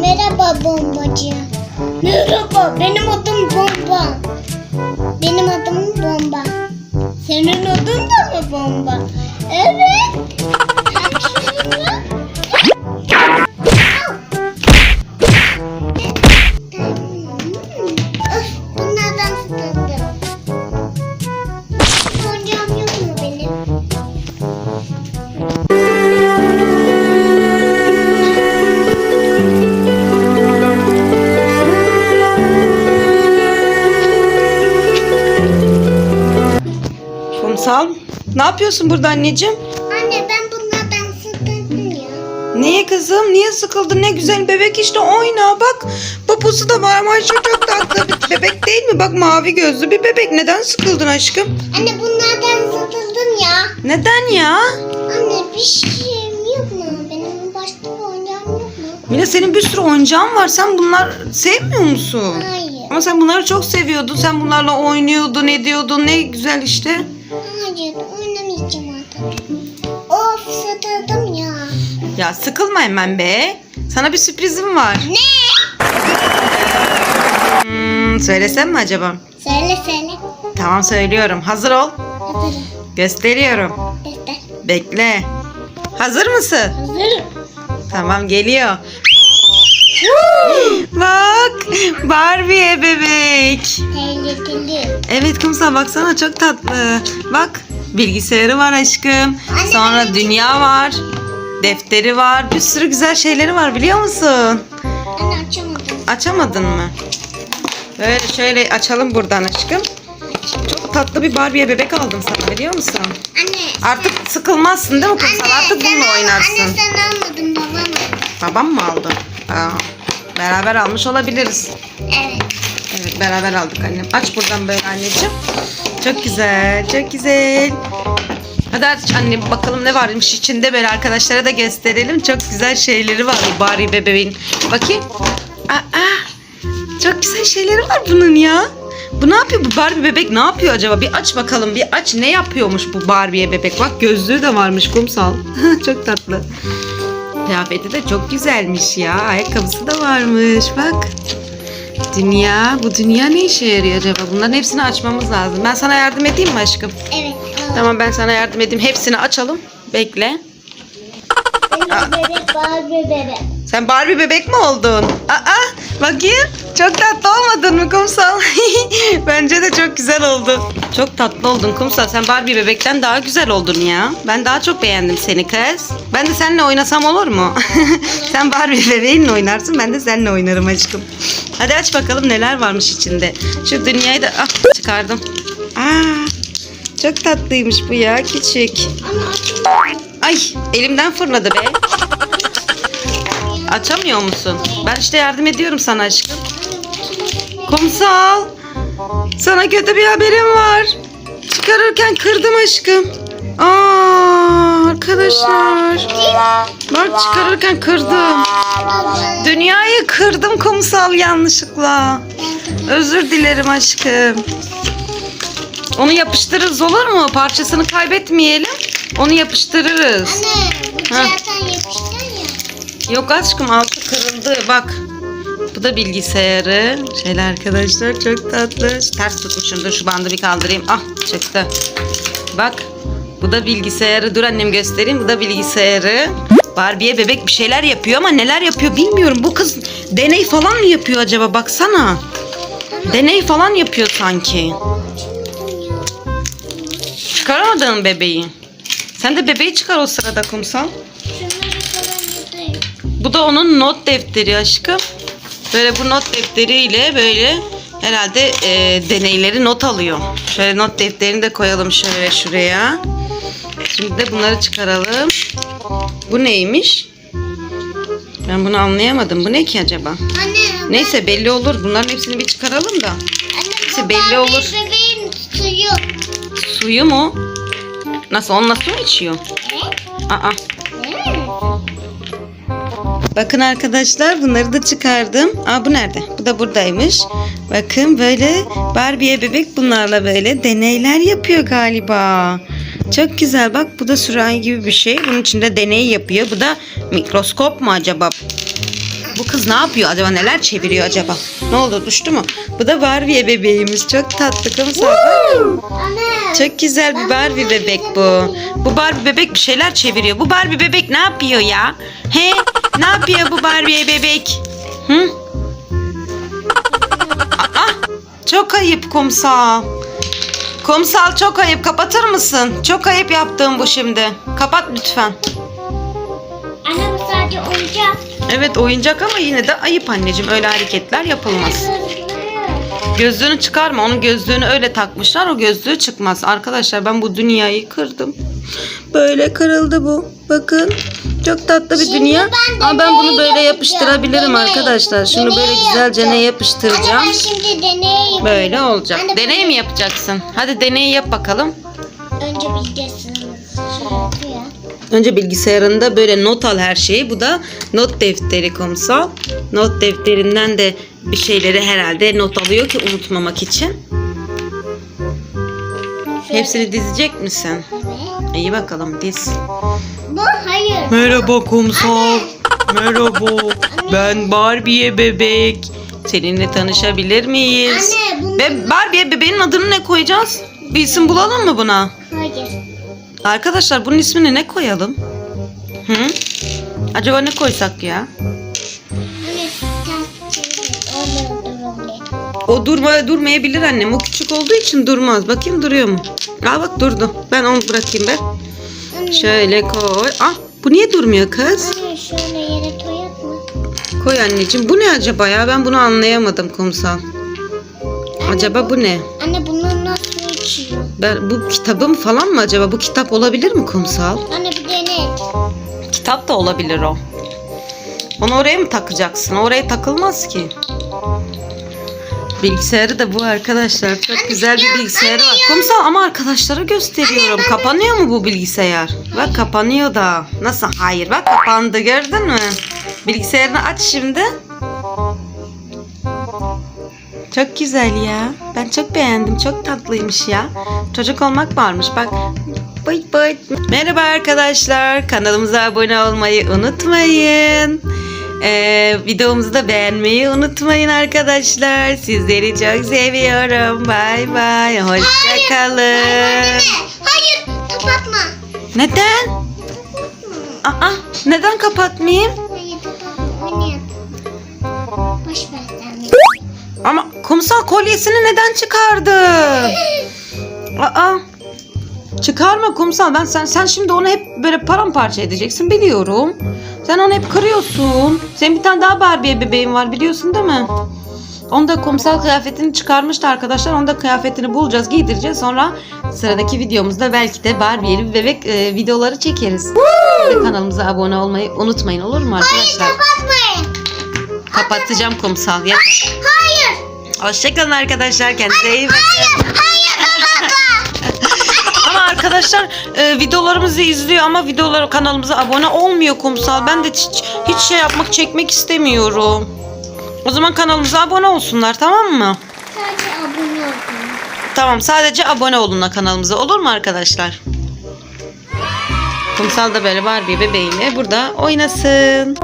Merhaba bombacı. Merhaba benim adım Bomba. Benim adım Bomba. Senin adın da mı Bomba? Evet. Öf, ne yapıyorsun burada anneciğim? Anne ben bunlardan sıkıldım ya. Niye kızım? Niye sıkıldın? Ne güzel bebek işte oyna bak. Poposu da var ama şu çok tatlı bir bebek değil mi? Bak mavi gözlü bir bebek. Neden sıkıldın aşkım? Anne bunlardan sıkıldım ya. Neden ya? Anne bir şeyim yok mu? Benim başka bir oyuncağım yok mu? Mine senin bir sürü oyuncağın var. Sen bunlar sevmiyor musun? Hayır. Ama sen bunları çok seviyordun. Sen bunlarla oynuyordun, ediyordun. Ne güzel işte. Hayır artık. Of sıkıldım ya. Ya sıkılma hemen be. Sana bir sürprizim var. Ne? Hmm, söylesem mi acaba? Söyle söyle. Tamam söylüyorum. Hazır ol. Hazırım. Gösteriyorum. Göster. Bekle. Hazır mısın? Hazırım. Tamam geliyor. Bak Barbie bebek. Tehlikeli. Evet kumsal baksana çok tatlı. Bak bilgisayarı var aşkım. Anne, Sonra ben- dünya var. Defteri var. Bir sürü güzel şeyleri var biliyor musun? Anne açamadım. Açamadın mı? Böyle şöyle açalım buradan aşkım. Çok tatlı bir Barbie bebek aldım sana biliyor musun? Anne. Artık sıkılmazsın değil mi kumsal? Artık sen bununla oynarsın. Anne sen almadın babam aldı. Babam mı aldı? Aa, beraber almış olabiliriz. Evet. Evet beraber aldık annem. Aç buradan böyle anneciğim. Çok güzel, çok güzel. Hadi aç annem bakalım ne varmış içinde böyle arkadaşlara da gösterelim. Çok güzel şeyleri var bu Barbie bebeğin. Bakayım. Aa, çok güzel şeyleri var bunun ya. Bu ne yapıyor bu Barbie bebek ne yapıyor acaba? Bir aç bakalım bir aç ne yapıyormuş bu Barbie bebek. Bak gözlüğü de varmış kumsal. çok tatlı. Kıyafeti de çok güzelmiş ya. Ayakkabısı da varmış bak. Dünya. Bu dünya ne işe yarıyor acaba? Bunların hepsini açmamız lazım. Ben sana yardım edeyim mi aşkım? Evet. Tamam ben sana yardım edeyim. Hepsini açalım. Bekle. Benim bebek Barbie bebek. Sen Barbie bebek mi oldun? Aa, bakayım. Çok tatlı olmadın mı kumsal? Bence de çok güzel oldu. Çok tatlı oldun kumsal. Sen Barbie bebekten daha güzel oldun ya. Ben daha çok beğendim seni kız. Ben de seninle oynasam olur mu? Sen Barbie bebeğinle oynarsın. Ben de seninle oynarım aşkım. Hadi aç bakalım neler varmış içinde. Şu dünyayı da ah, çıkardım. Aa, çok tatlıymış bu ya küçük. Ay elimden fırladı be. Açamıyor musun? Ben işte yardım ediyorum sana aşkım. Kumsal. Sana kötü bir haberim var. Çıkarırken kırdım aşkım. Aa arkadaşlar. Bak çıkarırken kırdım. Dünyayı kırdım kumsal yanlışlıkla. Özür dilerim aşkım. Onu yapıştırırız olur mu? Parçasını kaybetmeyelim. Onu yapıştırırız. Anne yapışkan ya. Yok aşkım altı kırıldı bak. Bu da bilgisayarı. Şöyle arkadaşlar çok tatlı. Ters tutmuşum dur şu bandı bir kaldırayım. Ah çıktı. Bak bu da bilgisayarı. Dur annem göstereyim. Bu da bilgisayarı. Barbie'ye bebek bir şeyler yapıyor ama neler yapıyor bilmiyorum. Bu kız deney falan mı yapıyor acaba baksana. Deney falan yapıyor sanki. Çıkaramadın bebeği? Sen de bebeği çıkar o sırada kumsal. Bu da onun not defteri aşkım. Böyle bu not defteriyle böyle herhalde e, deneyleri not alıyor. Şöyle not defterini de koyalım şöyle şuraya. Şimdi de bunları çıkaralım. Bu neymiş? Ben bunu anlayamadım. Bu ne ki acaba? Anne. Neyse belli olur. Bunların hepsini bir çıkaralım da. Anne Neyse, bu belli olur. bebeğin suyu. Suyu mu? Nasıl? Onunla su mu içiyor? Aa. Bakın arkadaşlar bunları da çıkardım. Aa bu nerede? Bu da buradaymış. Bakın böyle Barbie'ye bebek bunlarla böyle deneyler yapıyor galiba. Çok güzel bak bu da sürahi gibi bir şey. Bunun içinde deney yapıyor. Bu da mikroskop mu acaba? Bu kız ne yapıyor acaba? Neler çeviriyor acaba? Ne oldu? Düştü mü? Bu da Barbie bebeğimiz. Çok tatlı kumsal. Çok güzel bir Barbie bebek bu. Bu Barbie bebek bir şeyler çeviriyor. Bu Barbie bebek ne yapıyor ya? He? Ne yapıyor bu Barbie bebek? Hı? Aa, çok ayıp kumsal. Kumsal çok ayıp. Kapatır mısın? Çok ayıp yaptığım bu şimdi. Kapat lütfen. Sadece oyuncak. Evet oyuncak ama yine de ayıp anneciğim. Öyle hareketler yapılmaz. Gözlüğünü çıkarma. Onun gözlüğünü öyle takmışlar. O gözlüğü çıkmaz. Arkadaşlar ben bu dünyayı kırdım. Böyle kırıldı bu. Bakın. Çok tatlı bir Şimdi dünya. ben Ama ben bunu deney böyle yapacağım. yapıştırabilirim Deney. arkadaşlar. Şunu Deney böyle güzelce ne yapacağım. yapıştıracağım. Ben şimdi deney yapayım. Böyle olacak. Anne, Deney bunu- mi yapacaksın? Hadi deneyi yap bakalım. Önce bilgisayarını şey yapıyor. Önce bilgisayarında böyle not al her şeyi. Bu da not defteri kumsal. Not defterinden de bir şeyleri herhalde not alıyor ki unutmamak için. Şöyle. Hepsini dizecek misin? Evet. İyi bakalım diz. Bu hayır. Merhaba kumsal. Merhaba. Ben Barbie bebek. Seninle tanışabilir miyiz? Anne bunu... Ve Barbie bebeğin adını ne koyacağız? Bir isim bulalım mı buna? Hayır. Arkadaşlar bunun ismini ne koyalım? Hı? Acaba ne koysak ya? O durma durmayabilir annem. O küçük olduğu için durmaz. Bakayım duruyor mu? Aa bak durdu. Ben onu bırakayım ben. Şöyle koy. Ah bu niye durmuyor kız? anne şöyle yere koyak mı? Koy anneciğim. Bu ne acaba ya? Ben bunu anlayamadım kumsal. Acaba bu ne? Anne bunu nasıl içiyor? Ben, bu kitabım falan mı acaba? Bu kitap olabilir mi kumsal? Anne bir dene. Kitap da olabilir o. Onu oraya mı takacaksın? Oraya takılmaz ki. Bilgisayarı da bu arkadaşlar. Çok güzel bir bilgisayarı var. Kumsal ama arkadaşlara gösteriyorum. Kapanıyor mu bu bilgisayar? Bak kapanıyor da. Nasıl? Hayır bak kapandı gördün mü? Bilgisayarını aç şimdi. Çok güzel ya. Ben çok beğendim. Çok tatlıymış ya. Çocuk olmak varmış. Bak. Bıy bıy. Merhaba arkadaşlar. Kanalımıza abone olmayı unutmayın. Ee, videomuzu da beğenmeyi unutmayın arkadaşlar. Sizleri çok seviyorum. Bay bay. Hoşçakalın. Hayır kapatma. Neden? Aa, neden kapatmayayım? Hayır kapatma. Ama kumsal kolyesini neden çıkardı? Aa. Çıkarma kumsal. Ben sen sen şimdi onu hep böyle paramparça edeceksin biliyorum. Sen onu hep kırıyorsun. Senin bir tane daha Barbie bebeğin var biliyorsun değil mi? Onda kumsal kıyafetini çıkarmıştı arkadaşlar. Onda kıyafetini bulacağız, giydireceğiz. Sonra sıradaki videomuzda belki de Barbie'li bebek e, videoları çekeriz. Kanalımıza abone olmayı unutmayın olur mu arkadaşlar? Kapatmayın. Kapatacağım kumsal. Yeter. Hayır. Hoşçakalın arkadaşlar. Kendinize iyi bakın. Ama arkadaşlar e, videolarımızı izliyor ama videolar kanalımıza abone olmuyor kumsal. Ben de hiç, hiç şey yapmak çekmek istemiyorum. O zaman kanalımıza abone olsunlar tamam mı? Sadece abone olun. Tamam sadece abone olun kanalımıza olur mu arkadaşlar? Kumsal da böyle Barbie bebeğiyle burada oynasın.